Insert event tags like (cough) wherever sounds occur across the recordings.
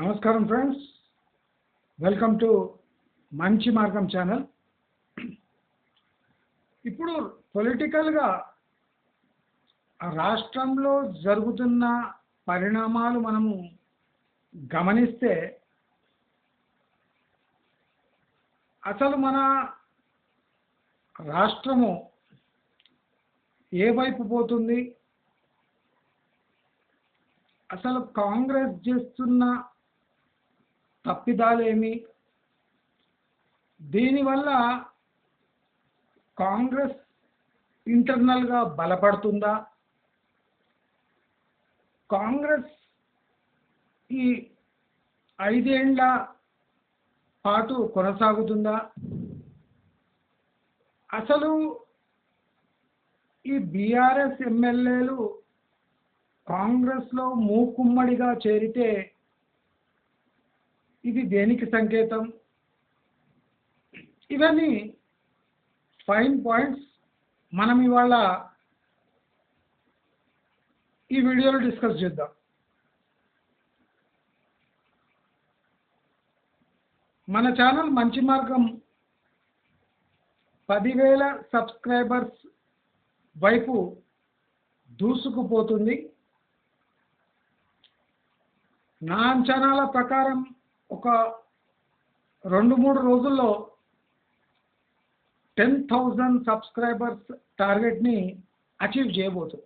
నమస్కారం friends. Welcome to మంచి మార్గం ఛానల్ ఇప్పుడు పొలిటికల్గా రాష్ట్రంలో జరుగుతున్న పరిణామాలు మనము గమనిస్తే అసలు మన రాష్ట్రము ఏ వైపు పోతుంది? అసలు కాంగ్రెస్ చేస్తున్న తప్పిదాలేమి దీనివల్ల కాంగ్రెస్ ఇంటర్నల్గా బలపడుతుందా? కాంగ్రెస్ ఈ ఐదేండ్ల పాటు కొనసాగుతుందా? అసలు ఈ బీఆర్ఎస్ ఎమ్మెల్యేలు కాంగ్రెస్లో మూకుమ్మడిగా చేరితే ఇది దేనికి సంకేతం? ఇవన్నీ ఫైన్ పాయింట్స్ మనం ఇవాళ ఈ వీడియోలో డిస్కస్ చేద్దాం. మన ఛానల్ మంచి మార్గం పదివేల సబ్స్క్రైబర్స్ వైపు దూసుకుపోతుంది. నా అంచనాల ప్రకారం ఒక రెండు మూడు రోజుల్లో టెన్ థౌజండ్ సబ్స్క్రైబర్స్ టార్గెట్ని అచీవ్ చేయబోతుంది.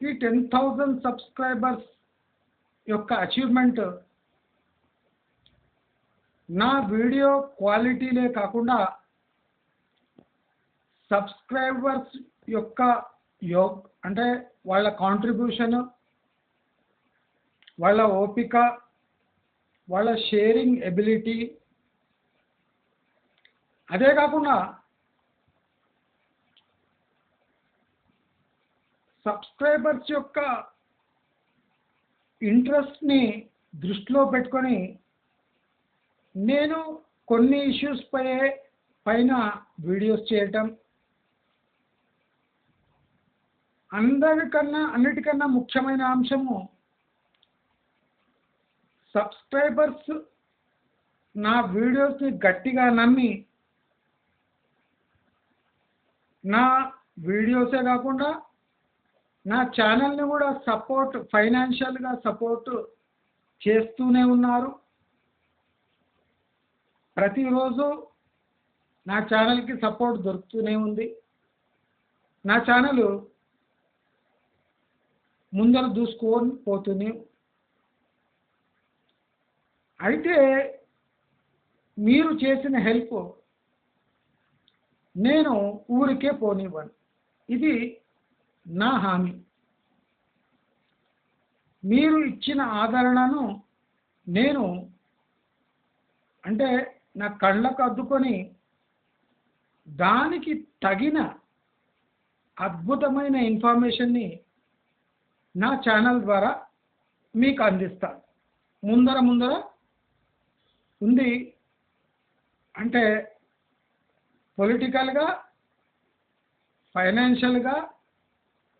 ఈ టెన్ థౌజండ్ సబ్స్క్రైబర్స్ యొక్క అచీవ్మెంట్ నా వీడియో క్వాలిటీలే కాకుండా సబ్స్క్రైబర్స్ యొక్క యో అంటే వాళ్ళ కాంట్రిబ్యూషన్ వాళ్ళ ఓపిక వాళ్ళ షేరింగ్ ఎబిలిటీ అదే కాకుండా సబ్స్క్రైబర్స్ యొక్క ఇంట్రెస్ట్ని దృష్టిలో పెట్టుకొని నేను కొన్ని ఇష్యూస్ పై పైన వీడియోస్ చేయటం. అందరికన్నా అన్నిటికన్నా ముఖ్యమైన అంశము సబ్స్క్రైబర్స్ నా వీడియోస్ని గట్టిగా నమ్మి నా వీడియోసే కాకుండా నా ఛానల్ని కూడా సపోర్ట్ ఫైనాన్షియల్గా సపోర్ట్ చేస్తూనే ఉన్నారు. ప్రతిరోజు నా ఛానల్కి సపోర్ట్ దొరుకుతూనే ఉంది. నా ఛానల్ ముందర దూసుకొని పోతూనే అయితే మీరు చేసిన హెల్ప్ నేను ఊరికే పోనివ్వను. ఇది నా హామీ. మీరు ఇచ్చిన ఆదరణను నేను అంటే నా కళ్ళకు అద్దుకొని దానికి తగిన అద్భుతమైన ఇన్ఫర్మేషన్ని నా ఛానల్ ద్వారా మీకు అందిస్తాను ముందర ముందర ఉంది. అంటే పొలిటికల్గా ఫైనాన్షియల్గా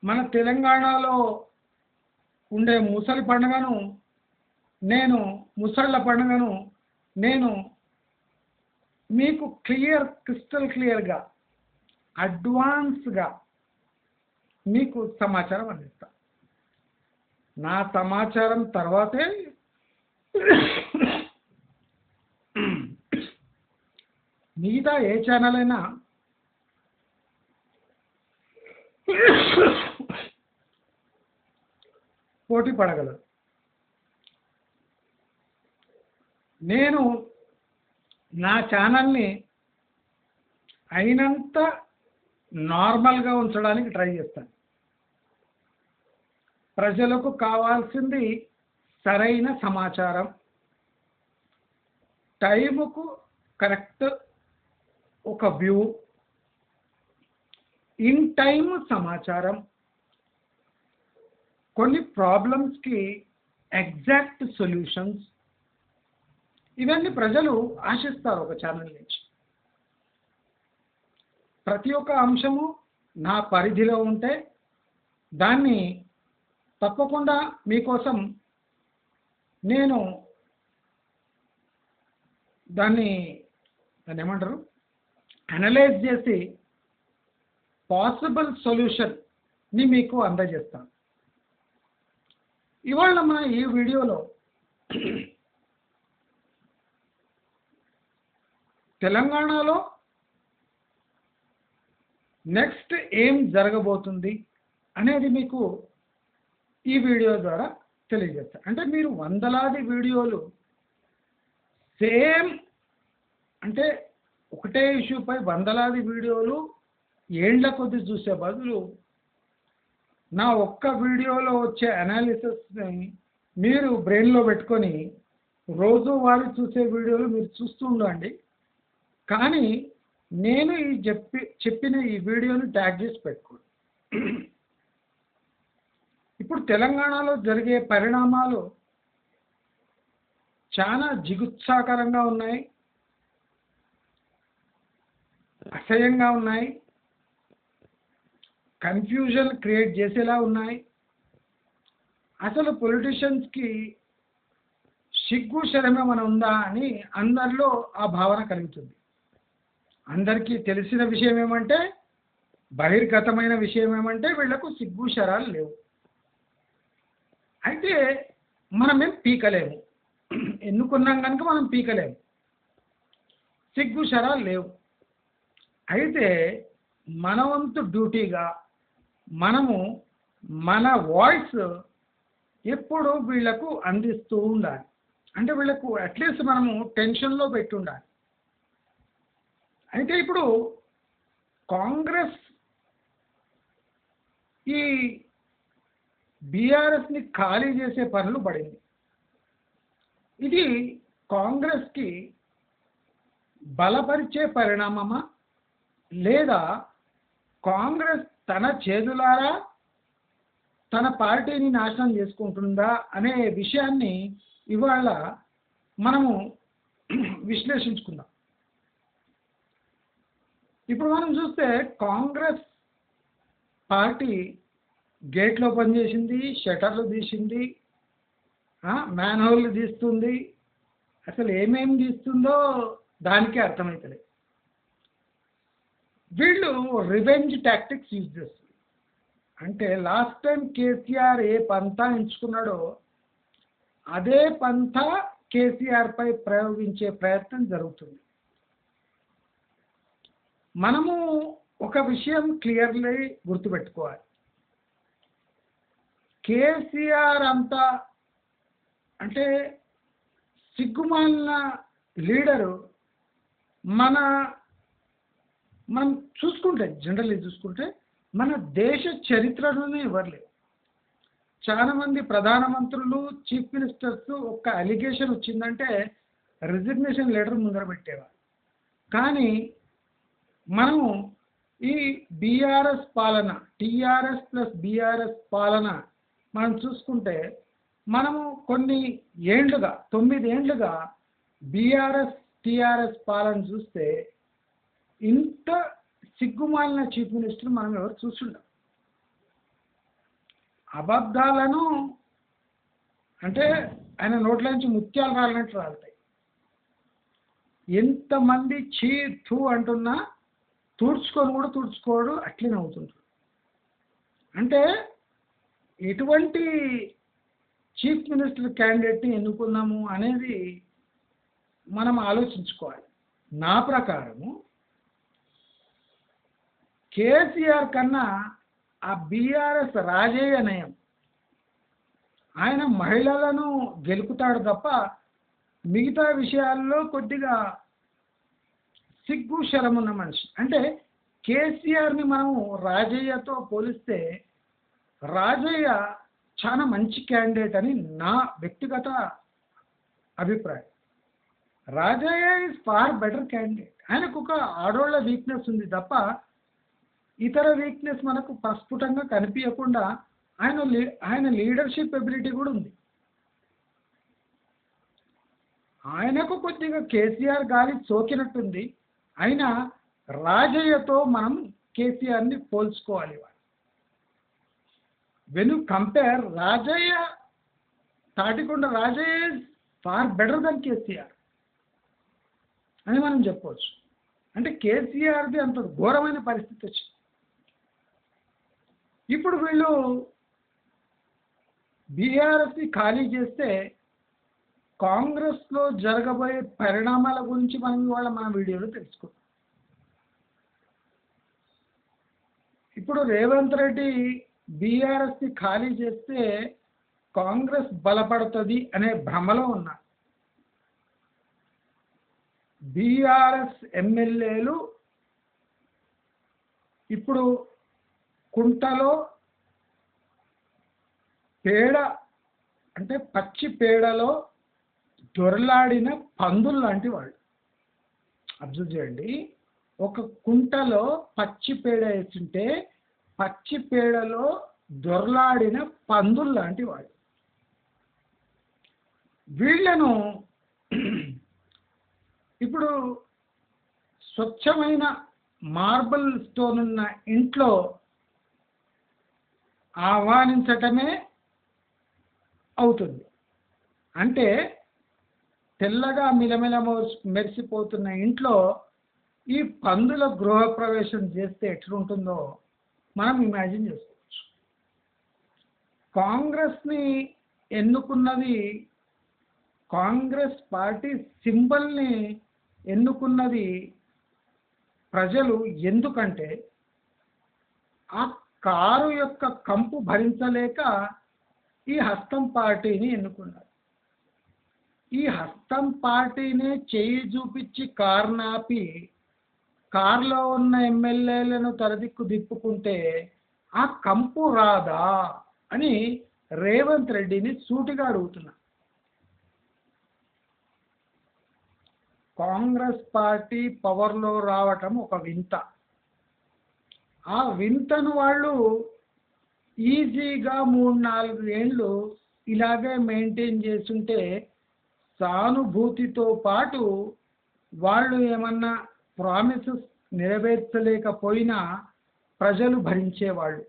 మన తెలంగాణలో ఉండే ముసలి పండుగను నేను ముసళ్ళ పండుగను నేను మీకు క్లియర్ క్రిస్టల్ క్లియర్గా అడ్వాన్స్గా మీకు సమాచారం అందిస్తా. నా సమాచారం తర్వాతే మిగతా ఏ ఛానల్ అయినా పోటీ పడగలరు. నేను నా ఛానల్ని అయినంత నార్మల్గా ఉంచడానికి ట్రై చేస్తాను. ప్రజలకు కావాల్సింది సరైన సమాచారం. టైముకు కరెక్ట్ ఒక వ్యూ. ఇన్ టైమ్ సమాచారం. కొన్ని ప్రాబ్లమ్స్కి ఎగ్జాక్ట్ సొల్యూషన్స్. ఇవన్నీ ప్రజలు ఆశిస్తారు ఒక ఛానల్ నుంచి. ప్రతి ఒక్క అంశము నా పరిధిలో ఉంటే దాన్ని తప్పకుండా మీకోసం నేను దాన్ని దాన్ని ఏమంటారు? అనలైజ్ చేసి పాసిబుల్ సొల్యూషన్ని మీకు అందజేస్తాను. ఇవాళ మన ఈ వీడియోలో తెలంగాణలో నెక్స్ట్ ఏం జరగబోతుంది అనేది మీకు ఈ వీడియో ద్వారా తెలియజేస్తాను అంటే మీరు వందలాది వీడియోలు సేమ్ అంటే ఒకటే ఇష్యూపై వందలాది వీడియోలు ఏండ్ల కొద్ది చూసే బదులు నా ఒక్క వీడియోలో వచ్చే అనాలిసిస్ని మీరు బ్రెయిన్లో పెట్టుకొని రోజు వారి చూసే వీడియోలు మీరు చూస్తూ ఉండండి. కానీ నేను ఈ చెప్పి చెప్పిన ఈ వీడియోని ట్యాగ్ చేసి పెట్టుకోండి. ఇప్పుడు తెలంగాణలో జరిగే పరిణామాలు చాలా జిగుత్సాకరంగా ఉన్నాయి. అసహ్యంగా ఉన్నాయి. కన్ఫ్యూజన్ క్రియేట్ చేసేలా ఉన్నాయి. అసలు పొలిటీషియన్స్కి సిగ్గు శరమేమైనా ఉందా అని అందరిలో ఆ భావన కలుగుతుంది. అందరికీ తెలిసిన విషయం ఏమంటే బహిర్గతమైన విషయం ఏమంటే వీళ్ళకు సిగ్గు శరాలు లేవు. అయితే మనమేం పీకలేము? (clears throat) ఎన్నుకున్నాం కనుక మనం పీకలేము. సిగ్గు శరాలు లేవు. అయితే మన వంతు డ్యూటీగా మనము మన వాయిస్ ఎప్పుడు వీళ్ళకు అందిస్తూ ఉండాలి. అంటే వీళ్ళకు అట్లీస్ట్ మనము టెన్షన్లో పెట్టుండాలి. అయితే ఇప్పుడు కాంగ్రెస్ ఈ బీఆర్ఎస్ని ఖాళీ చేసే పనులు పడింది. ఇది కాంగ్రెస్కి బలపరిచే పరిణామమా? లేదా కాంగ్రెస్ తన చేతులారా తన పార్టీని నాశనం చేసుకుంటుందా అనే విషయాన్ని ఇవాళ మనము విశ్లేషించుకుందాం. ఇప్పుడు మనం చూస్తే కాంగ్రెస్ పార్టీ గేట్లు ఓపెన్ చేసింది షటర్లు తీసింది మ్యాన్హోల్ తీస్తుంది. అసలు ఏమేమి తీస్తుందో దానికే అర్థమవుతుంది వీళ్ళు రివెంజ్ టాక్టిక్స్ యూజ్ చేస్తారు. అంటే లాస్ట్ టైం కేసీఆర్ ఏ పంతా ఎంచుకున్నాడో అదే పంతా కేసీఆర్పై ప్రయోగించే ప్రయత్నం జరుగుతుంది. మనము ఒక విషయం క్లియర్లీ గుర్తుపెట్టుకోవాలి. కేసీఆర్ అంతా అంటే సిగ్గుమాలిన లీడరు మన మనం చూసుకుంటే జనరల్లీ చూసుకుంటే మన దేశ చరిత్రలోనే ఎవరు లేరు. చాలా మంది ప్రధానమంత్రులు చీఫ్ మినిస్టర్స్ ఒక అలిగేషన్ వచ్చిందంటే రిజిగ్నేషన్ లెటర్ ముందర పెట్టేవారు. కానీ మనము ఈ బీఆర్ఎస్ పాలన టీఆర్ఎస్ ప్లస్ బీఆర్ఎస్ పాలన మనం చూసుకుంటే మనము కొన్ని ఏండ్లుగా తొమ్మిది ఏండ్లుగా బీఆర్ఎస్ టీఆర్ఎస్ పాలన చూస్తే ఇంత సిగ్గుమాలిన చీఫ్ మినిస్టర్ మనం ఎవరు చూస్తుండం అబద్ధాలను అంటే ఆయన నోట్ల నుంచి ముత్యాలు రాలినట్టు రాలుతాయి. ఎంతమంది చీ థూ అంటున్నా తుడుచుకొని కూడా తుడుచుకోడు అట్లనే అవుతుంటారు అంటే ఎటువంటి చీఫ్ మినిస్టర్ క్యాండిడేట్ని ఎన్నుకున్నాము అనేది మనం ఆలోచించుకోవాలి. నా ప్రకారము కేసీఆర్ కన్నా ఆ బీఆర్ఎస్ రాజయ్య నయం. ఆయన మహిళలను గెలుపుతాడు తప్ప మిగతా విషయాల్లో కొద్దిగా సిగ్గు శరమున్న మనిషి. అంటే కేసీఆర్ని మనము రాజయ్యతో పోలిస్తే రాజయ్య చాలా మంచి క్యాండిడేట్ అని నా వ్యక్తిగత అభిప్రాయం. Rajaiah is far better candidate ఆయనకు ఒక ఆడోళ్ళ వీక్నెస్ ఉంది తప్ప ఇతర వీక్నెస్ మనకు ప్రస్ఫుటంగా కనిపించకుండా ఆయన లీ- ఆయన లీడర్షిప్ ఎబిలిటీ కూడా ఉంది. ఆయనకు కొద్దిగా కేసీఆర్ గాలి సోకినట్టుంది. అయినా రాజయ్యతో మనం కేసీఆర్ని పోల్చుకోవాలి ఇవాళ. When you compare Rajaiah Thatikonda Rajaiah far better then KCR అని మనం చెప్పవచ్చు. అంటే కేసీఆర్ది అంత ఘోరమైన పరిస్థితి వచ్చింది. ఇప్పుడు వీళ్ళు బీఆర్ఎస్ని ఖాళీ చేస్తే కాంగ్రెస్లో జరగబోయే పరిణామాల గురించి మనం ఇవాళ మన వీడియోలో తెలుసుకుందాం. ఇప్పుడు రేవంత్ రెడ్డి బీఆర్ఎస్ని ఖాళీ చేస్తే కాంగ్రెస్ బలపడుతుంది అనే భ్రమలో ఉన్నా బీఆర్ఎస్ ఎమ్మెల్యేలు ఇప్పుడు కుంటలో పేడ అంటే పచ్చి పేడలో దొరలాడిన పందులు లాంటి వాళ్ళు. అబ్జర్వ్ చేయండి. ఒక కుంటలో పచ్చి పేడ వేస్తుంటే పచ్చి పేడలో దొరలాడిన పందులు లాంటి వాళ్ళు. వీళ్ళను ఇప్పుడు స్వచ్ఛమైన మార్బల్ స్టోన్ ఉన్న ఇంట్లో ఆహ్వానించటమే అవుతుంది. అంటే తెల్లగా మిలమిల మెరిసిపోతున్న ఇంట్లో ఈ పందుల గృహప్రవేశం చేస్తే ఎట్లుంటుందో మనం ఇమాజిన్ చేసుకోవచ్చు. కాంగ్రెస్ని ఎన్నుకున్నది కాంగ్రెస్ పార్టీ సింబల్ని ఎన్నుకున్నది ప్రజలు ఎందుకంటే ఆ కారు యొక్క కంపు భరించలేక ఈ హస్తం పార్టీని ఎన్నుకున్నారు. ఈ హస్తం పార్టీనే చేయి చూపించి కారు నాపి కారులో ఉన్న ఎమ్మెల్యేలను తలదిక్కు దిప్పుకుంటే ఆ కంపు రాదా అని రేవంత్ రెడ్డిని సూటిగా అడుగుతున్నా కాంగ్రెస్ పార్టీ పవర్లో రావటం ఒక వింత. వింతను వాళ్ళు ఈజీగా మూడు నాలుగు ఏళ్ళు ఇలాగే మెయింటైన్ చేస్తుంటే సానుభూతితో పాటు వాళ్ళు ఏమన్నా ప్రామిసెస్ నెరవేర్చలేకపోయినా ప్రజలు భరించేవాళ్ళు.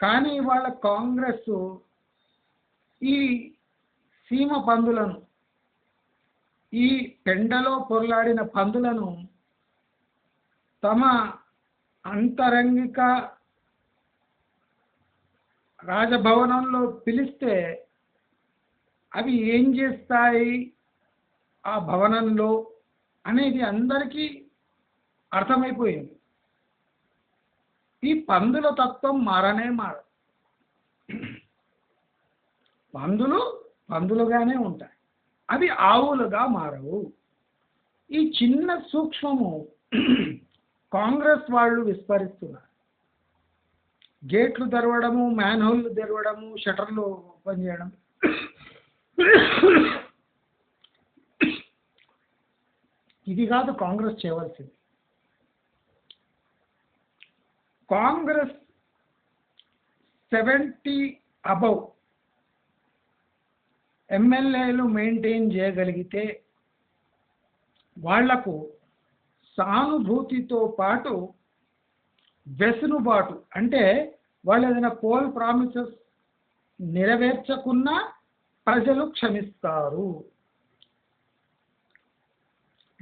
కానీ వాళ్ళ కాంగ్రెస్ ఈ సీమ పందులను ఈ పెండలో పొరలాడిన పందులను తమ అంతరంగిక రాజభవనంలో పిలిస్తే అవి ఏం చేస్తాయి? ఆ భవనంలో అనేది అందరికీ అర్థమైపోయింది. ఈ పందుల తత్వం మారనే మార పందులు పందులుగానే ఉంటాయి. అవి ఆవులుగా మారవు. ఈ చిన్న సూక్ష్మము కాంగ్రెస్ వాళ్ళు విస్మరిస్తున్నారు. గేట్లు తెరవడము మ్యాన్హోల్లు తెరవడము షటర్లు ఓపెన్ చేయడం. ఇది కాదు కాంగ్రెస్ చేయవలసింది. కాంగ్రెస్ సెవెంటీ అబవ్ ఎమ్మెల్యేలు మెయింటైన్ చేయగలిగితే వాళ్ళకు సానుభూతితో పాటు వెసులుబాటు. అంటే వాళ్ళు ఏదైనా పోల్ ప్రామిసెస్ నెరవేర్చకున్నా ప్రజలు క్షమిస్తారు.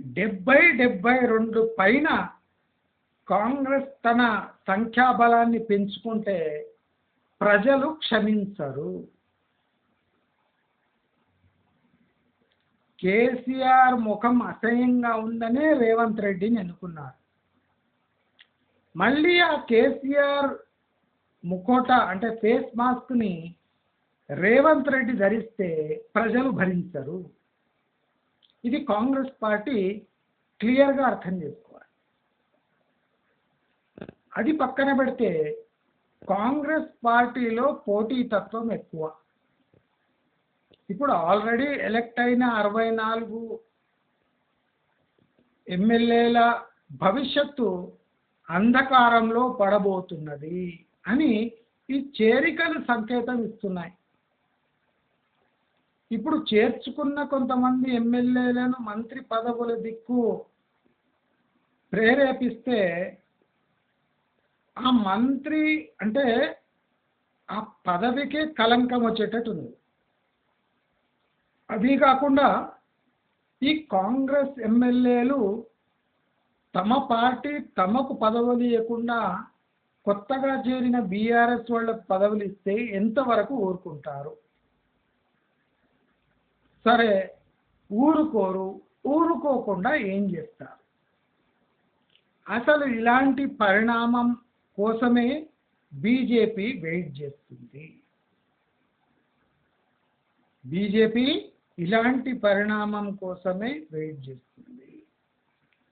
డెబ్బై డెబ్బై రెండు పైన కాంగ్రెస్ తన సంఖ్యాబలాన్ని పెంచుకుంటే ప్రజలు క్షమించరు. కేసీఆర్ ముఖం అసహ్యంగా ఉందనే రేవంత్ రెడ్డిని ఎన్నుకున్నారు మళ్ళీ ఆ కేసీఆర్ ముఖోట అంటే ఫేస్ మాస్క్ని రేవంత్ రెడ్డి ధరిస్తే ప్రజలు భరించరు. ఇది కాంగ్రెస్ పార్టీ క్లియర్గా అర్థం చేసుకోవాలి. అది పక్కన పెడితే కాంగ్రెస్ పార్టీలో పోటీతత్వం ఎక్కువ. ఇప్పుడు ఆల్రెడీ ఎలక్ట్ అయిన అరవై నాలుగు ఎమ్మెల్యేల భవిష్యత్తు అంధకారంలో పడబోతున్నది అని ఈ చేరికలు సంకేతం ఇస్తున్నాయి. ఇప్పుడు చేర్చుకున్న కొంతమంది ఎమ్మెల్యేలను మంత్రి పదవుల దిక్కు ప్రేరేపిస్తే ఆ మంత్రి అంటే ఆ పదవికే కలంకం వచ్చేటట్టు ఉంది అదీ కాకుండా ఈ కాంగ్రెస్ ఎమ్మెల్యేలు తమ పార్టీ తమకు పదవులు ఇవ్వకుండా కొత్తగా చేరిన బీఆర్ఎస్ వాళ్ళకు పదవులు ఇస్తే ఎంతవరకు ఊరుకుంటారు? సరే ఊరుకోరు ఊరుకోకుండా ఏం చేస్తారు? అసలు ఇలాంటి పరిణామం కోసమే బీజేపీ వెయిట్ చేస్తుంది. బీజేపీ ఇలాంటి పరిణామం కోసమే వెయిట్ చేస్తుంది.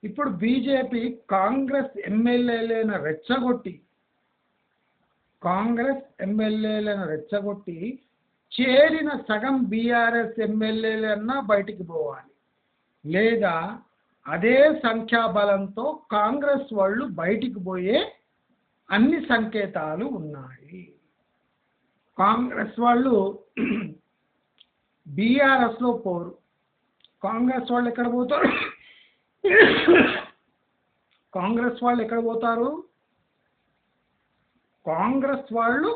ఇప్పుడు బీజేపీ కాంగ్రెస్ ఎమ్మెల్యేలను రెచ్చగొట్టి కాంగ్రెస్ ఎమ్మెల్యేలను రెచ్చగొట్టి చేరిన సగం బీఆర్ఎస్ ఎమ్మెల్యేలన్నా బయటికి పోవాలి. లేదా అదే సంఖ్యాబలంతో కాంగ్రెస్ వాళ్ళు బయటికి పోయే అన్ని సంకేతాలు ఉన్నాయి. కాంగ్రెస్ వాళ్ళు బీఆర్ఎస్లో పోరు. కాంగ్రెస్ వాళ్ళు ఎక్కడ పోతారు? కాంగ్రెస్ వాళ్ళు ఎక్కడ పోతారు? కాంగ్రెస్ వాళ్ళు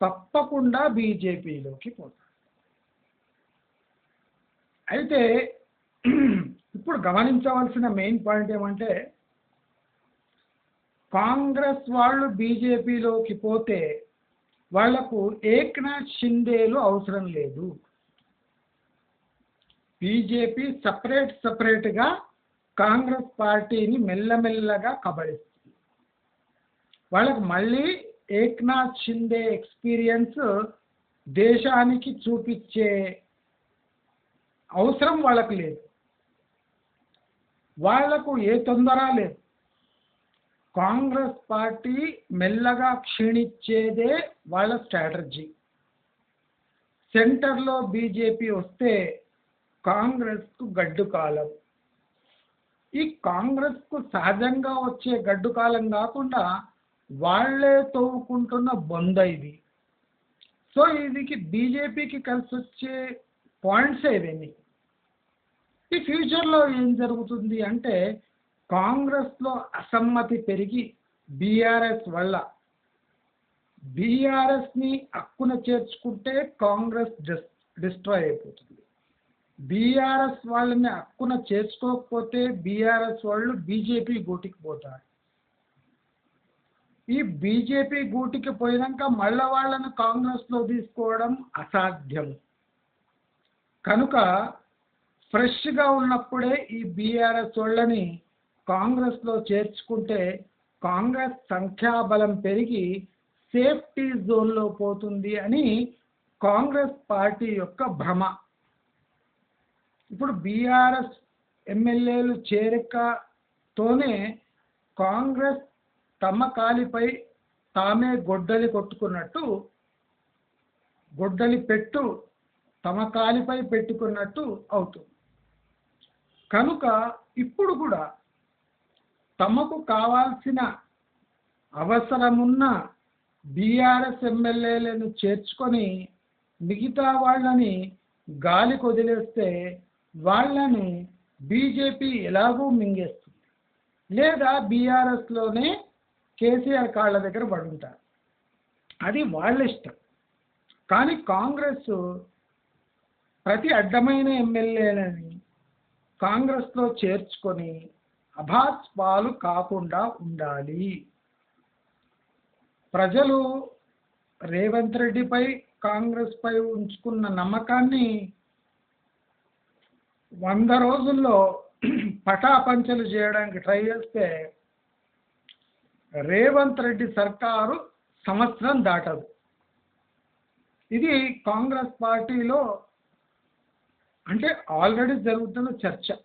తప్పకుండా బీజేపీలోకి పోతారు. అయితే ఇప్పుడు గమనించవలసిన మెయిన్ పాయింట్ ఏమంటే కాంగ్రెస్ వాళ్ళు బీజేపీలోకి పోతే వాళ్ళకు ఏక్నాథ్ షిందేలు అవసరం లేదు. బీజేపీ సపరేట్ సపరేట్గా కాంగ్రెస్ పార్టీని మెల్లమెల్లగా కబళిస్తుంది. వాళ్ళకు మళ్ళీ ఏక్నాథ్ షిందే ఎక్స్పీరియన్స్ దేశానికి చూపించే అవసరం వాళ్ళకు లేదు. వాళ్ళకు ఏ తొందర లేదు. కాంగ్రెస్ పార్టీ మెల్లగా క్షీణించేదే వాళ్ళ స్ట్రాటజీ. సెంటర్లో బీజేపీ వస్తే కాంగ్రెస్కు గడ్డు కాలం. ఈ కాంగ్రెస్కు సహజంగా వచ్చే గడ్డు కాలం కాకుండా వాళ్ళే తవ్వుకుంటున్న బొంద ఇది. సో ఇదికి బీజేపీకి కలిసి వచ్చే పాయింట్స్ ఇవన్నీ ఈ ఫ్యూచర్లో ఏం జరుగుతుంది అంటే కాంగ్రెస్లో అసమ్మతి పెరిగి బీఆర్ఎస్ వల్ల బీఆర్ఎస్ని అక్కున చేర్చుకుంటే కాంగ్రెస్ డిస్ డిస్ట్రాయ్ అయిపోతుంది. బీఆర్ఎస్ వాళ్ళని అక్కున చేర్చుకోకపోతే బీఆర్ఎస్ వాళ్ళు బీజేపీ గూటికి పోతారు. ఈ బీజేపీ గూటికి పోయినాక మళ్ళీ వాళ్ళను కాంగ్రెస్లో తీసుకోవడం అసాధ్యం. కనుక ఫ్రెష్గా ఉన్నప్పుడే ఈ బీఆర్ఎస్ వాళ్ళని కాంగ్రెస్లో చేర్చుకుంటే కాంగ్రెస్ సంఖ్యాబలం పెరిగి సేఫ్టీ జోన్లో పోతుంది అని కాంగ్రెస్ పార్టీ యొక్క భ్రమ. ఇప్పుడు బీఆర్ఎస్ ఎమ్మెల్యేలు చేరికతోనే కాంగ్రెస్ తమ కాలిపై తామే గొడ్డలి కొట్టుకున్నట్టు గొడ్డలి పెట్టు తమ కాలిపై పెట్టుకున్నట్టు అవుతుంది. కనుక ఇప్పుడు కూడా తమకు కావాల్సిన అవసరమున్న బీఆర్ఎస్ ఎమ్మెల్యేలను చేర్చుకొని మిగతా వాళ్ళని గాలి కొదిలేస్తే వాళ్ళని బీజేపీ ఎలాగూ మింగేస్తుంది. లేదా బీఆర్ఎస్లోనే కేసీఆర్ కాళ్ళ దగ్గర పడుంటారు. అది వాళ్ళ ఇష్టం. కానీ కాంగ్రెస్ ప్రతి అడ్డమైన ఎమ్మెల్యేలని కాంగ్రెస్లో చేర్చుకొని అభాస్ పాలు కాకుండా ఉండాలి. ప్రజలు రేవంత్ రెడ్డిపై కాంగ్రెస్పై ఉంచుకున్న నమ్మకాన్ని వంద రోజుల్లో పటాపంచలు చేయడానికి ట్రై చేస్తే రేవంత్ రెడ్డి సర్కారు సంవత్సరం దాటదు. ఇది కాంగ్రెస్ పార్టీలో అంటే ఆల్రెడీ జరుగుతున్న చర్చ.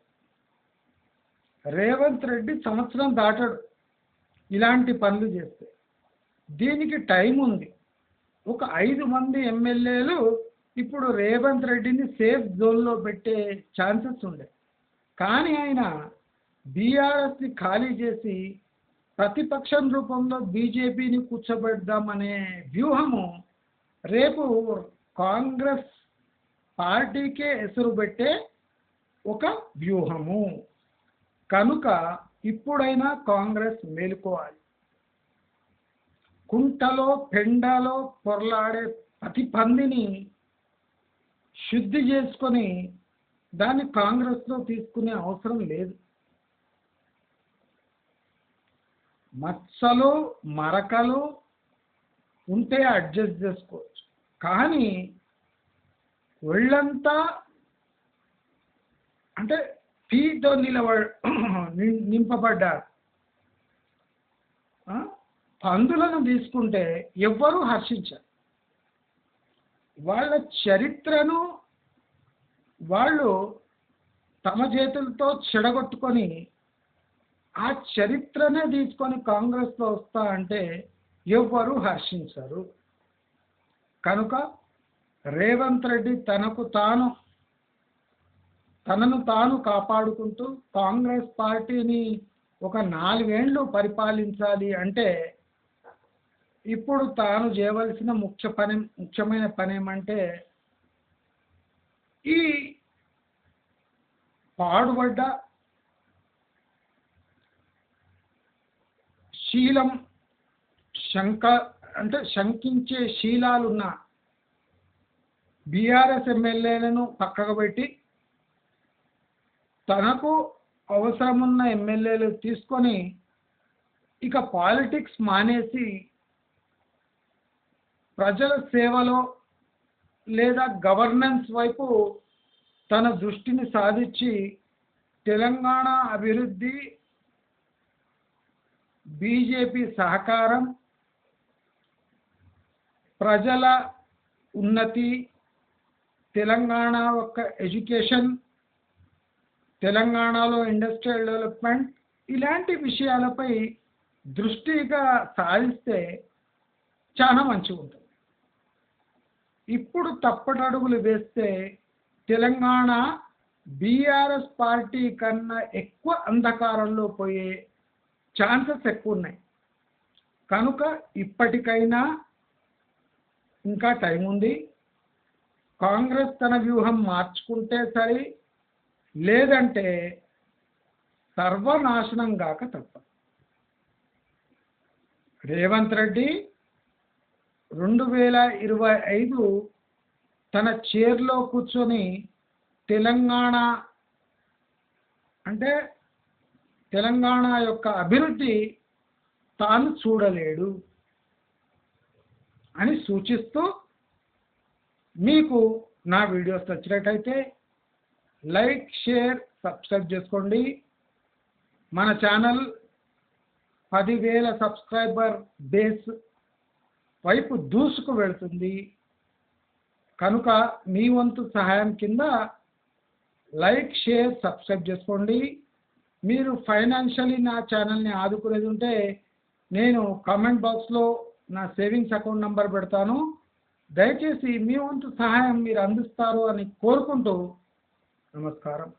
రేవంత్ రెడ్డి సంవత్సరం దాటడు ఇలాంటి పనులు చేస్తే. దీనికి టైం ఉంది. ఒక ఐదు మంది ఎమ్మెల్యేలు ఇప్పుడు రేవంత్ రెడ్డిని సేఫ్ జోన్లో పెట్టే ఛాన్సెస్ ఉండే. కానీ ఆయన బీఆర్ఎస్ని ఖాళీ చేసి ప్రతిపక్షం రూపంలో బీజేపీని కూర్చోబెడదామనే వ్యూహము రేపు కాంగ్రెస్ పార్టీకే ఎసురు పెట్టే ఒక వ్యూహము. కనుక ఇప్పుడైనా కాంగ్రెస్ మేలుకోవాలి. కుంటలో పెండలో పొరలాడే ప్రతి పందిని శుద్ధి చేసుకొని దాన్ని కాంగ్రెస్లో తీసుకునే అవసరం లేదు. మచ్చలు మరకలు ఉంటే అడ్జస్ట్ చేసుకోవచ్చు. కానీ ఒళ్ళంతా అంటే టీతో నిలబ నిం- నింపబడ్డారు. పందులను తీసుకుంటే ఎవ్వరూ హర్షించారు. వాళ్ళ చరిత్రను వాళ్ళు తమ చేతులతో చెడగొట్టుకొని ఆ చరిత్రనే తీసుకొని కాంగ్రెస్లో వస్తా అంటే ఎవ్వరూ హర్షించరు. కనుక రేవంత్ రెడ్డి తనకు తాను తనను తాను కాపాడుకుంటూ కాంగ్రెస్ పార్టీని ఒక నాలుగేండ్లు పరిపాలించాలి అంటే ఇప్పుడు తాను చేయవలసిన ముఖ్య పని ముఖ్యమైన పని ఏమంటే ఈ పాడుబడ్డ శీలం శంక అంటే శంకించే శీలాలున్న బీఆర్ఎస్ ఎమ్మెల్యేలను పక్కకు పెట్టి తనకు అవసరమున్న ఎమ్మెల్యేలు తీసుకొని ఇక పాలిటిక్స్ మానేసి ప్రజల సేవలో లేదా గవర్నెన్స్ వైపు తన దృష్టిని సాధించి తెలంగాణ అభివృద్ధి బీజేపీ సహకారం ప్రజల ఉన్నతి తెలంగాణ యొక్క ఎడ్యుకేషన్ తెలంగాణలో ఇండస్ట్రియల్ డెవలప్మెంట్ ఇలాంటి విషయాలపై దృష్టిగా సాధిస్తే చాలా మంచిగా ఉంటుంది ఇప్పుడు తప్పటడుగులు వేస్తే తెలంగాణ బీఆర్ఎస్ పార్టీ కన్నా ఎక్కువ అంధకారంలో పోయే ఛాన్సెస్ ఎక్కువ ఉన్నాయి. కనుక ఇప్పటికైనా ఇంకా టైం ఉంది. కాంగ్రెస్ తన వ్యూహం మార్చుకుంటే సరి లేదంటే సర్వనాశనం గాక తప్ప. రేవంత్ రెడ్డి రెండు వేల ఇరవై ఐదు తన చైర్లో కూర్చొని తెలంగాణ అంటే తెలంగాణ యొక్క అభివృద్ధి తాను చూడలేడు అని సూచిస్తూ మీకు నా వీడియోస్ నచ్చినట్టయితే లైక్ షేర్ సబ్స్క్రైబ్ చేసుకోండి. మన ఛానల్ పదివేల సబ్స్క్రైబర్ బేస్ వైపు దూసుకు వెళ్తుంది. కనుక మీ వంతు సహాయం కింద లైక్ షేర్ సబ్స్క్రైబ్ చేసుకోండి. మీరు ఫైనాన్షియలీ నా ఛానల్ని ఆదుకునేది ఉంటే నేను కామెంట్ బాక్స్లో నా సేవింగ్స్ అకౌంట్ నంబర్ పెడతాను. దయచేసి మీ వంతు సహాయం మీరు అందిస్తారు అని కోరుకుంటూ నమస్కారం.